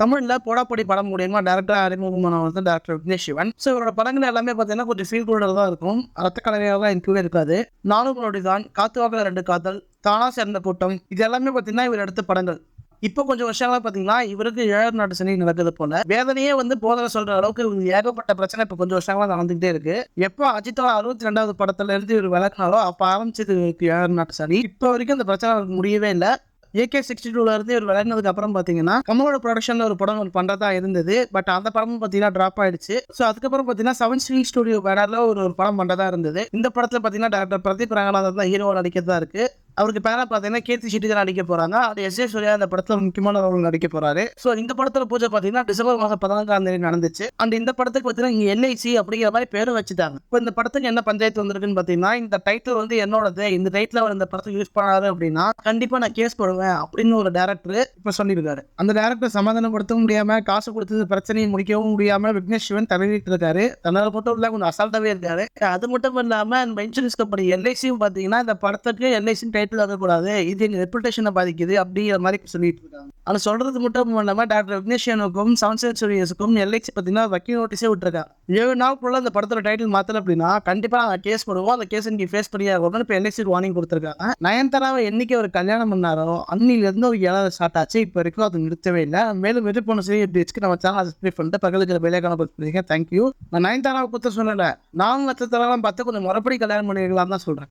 தமிழில் போடாப்படி படம் மூலியமாக டேரக்டர் அறிமுகமான வந்து டேரக்டர் விக்னேஷ் சிவன். ஸோ இவரோட படங்கள் எல்லாமே பார்த்தீங்கன்னா கொஞ்சம் ஃபீல் குடர் தான் இருக்கும். ரத்த கலவையாக தான் இருக்கவே இருக்காது. நானும் நோடி தான். காத்து வாக்கில் ரெண்டு காதல் தானா சேர்ந்த கூட்டம். இது எல்லாமே பார்த்தீங்கன்னா இவர் எடுத்த படங்கள். இப்போ கொஞ்சம் வருஷங்களா பார்த்தீங்கன்னா இவருக்கு ஏழர் நாட்டு சனி நடக்குது போல. வேதனையே வந்து போதனை சொல்ற அளவுக்கு ஏகப்பட்ட பிரச்சனை இப்போ கொஞ்சம் வருஷங்களா நடந்துகிட்டே இருக்கு. எப்போ அஜித்தோட அறுபத்தி ரெண்டாவது படத்துல இருந்து இவர் விளக்குனாரோ அப்போ ஆரம்பிச்சது இவருக்கு ஏழர் நாட்டு சனி. இப்போ வரைக்கும் அந்த பிரச்சனை முடியவே இல்லை. ஏகே சிக்ஸ்டி டூல இருந்து இவர் விளங்கினதுக்கு அப்புறம் பார்த்தீங்கன்னா கமலோட ப்ரொடக்ஷன்ல ஒரு படம் ஒரு பண்றதா இருந்தது. பட் அந்த படமும் பார்த்தீங்கன்னா ட்ராப் ஆயிடுச்சு. ஸோ அதுக்கப்புறம் பார்த்தீங்கன்னா செவன் ஸ்ரீ ஸ்டுடியோ பேனர்ல ஒரு ஒரு படம் பண்றதா இருந்தது. இந்த படத்துல பார்த்தீங்கன்னா டேரக்டர் பிரதீப் ரங்கநாதன் தான் ஹீரோ நடிக்கிறதா இருக்கு. அவருக்கு பேரா பார்த்தீங்கன்னா கீர்த்தி ஷெட்டி தான் நடிக்க போறாங்க. அது எஸ் ஏ சூர்யா அந்த படத்துல முக்கியமான ரோல் நடிக்க போறாரு. ஸோ இந்த படத்துல பூஜை பார்த்தீங்கன்னா டிசம்பர் மாதம் பதினான்காம் தேதி நடந்துச்சு. அண்ட் இந்த படத்துக்கு பார்த்தீங்கன்னா இங்கே எல்ஐசி அப்படிங்கிற மாதிரி பேரும் வச்சுட்டாங்க. இப்போ இந்த படத்துக்கு என்ன பஞ்சாயத்து வந்திருக்குன்னு பார்த்தீங்கன்னா இந்த டைட்டில் வந்து என்னோடது. இந்த டைட்டில் அவர் இந்த படத்தை யூஸ் பண்ணாரு அப்படின்னா கண்டிப்பாக நான் கேஸ் போடுவேன் அப்படின்னு ஒரு டேரக்டர் இப்போ சொல்லியிருக்காரு. அந்த டேரக்டர் சமாதானப்படுத்தவும் முடியாம காசு கொடுத்தது பிரச்சனையை முடிக்கவும் முடியாம விக்னேஷ் சிவன் தழுவிட்டு இருக்காரு. தன்னால் மட்டும் இல்லை கொஞ்சம் அசால்ட்டாவே இருக்காரு. அது மட்டும் இல்லாம இந்த இன்சூரன்ஸ் கம்பெனி எல்ஐசியும் பார்த்தீங்கன்னா இந்த படத்துக்கு எல்ஐசி டைட்டில் வரக்கூடாது இது எங்க ரெப்புடேஷனை பாதிக்குது அப்படிங்கிற மாதிரி சொல்லிட்டு இருக்காங்க. ஆனால் சொல்றது மட்டும் இல்லாமல் டாக்டர் விக்னேஷனுக்கும் செவன் சென்சுரியஸுக்கும் எல்ஐசி பார்த்தீங்கன்னா வக்கீல் நோட்டீஸே விட்டுருக்காங்க. ஏழு நாளுக்குள்ள அந்த படத்தோட டைட்டில் மாத்தல அப்படின்னா கண்டிப்பா அந்த கேஸ் போடுவோம். அந்த கேஸ் நீங்கள் ஃபேஸ் பண்ணியாக ஆகணும்னு இப்போ எல்ஐசி வார்னிங் கொடுத்துருக்காங்க. நயன்தாராவை என்னைக்கு ஒரு கல்யாணம் பண்ணாரோ அன்னிலேருந்து ஒரு ஏழாவது ஸ்டார்ட் ஆச்சு. இப்போ வரைக்கும் அது நிறுத்தவே இல்லை. மேலும் வெற்றி போன சரி எப்படி நம்ம சேனல் சப்ஸ்கிரைப் பண்ணிட்டு பகலுக்கு இருக்கிற வேலைக்கான தேங்க்யூ நான் நயன்தாராவை குத்த சொல்லலை. நாலு லட்சத்தெல்லாம் பார்த்து கொஞ்சம் முறைப்படி கல்யாணம் பண்ணிருக்கலாம் தான் சொல்றேன்.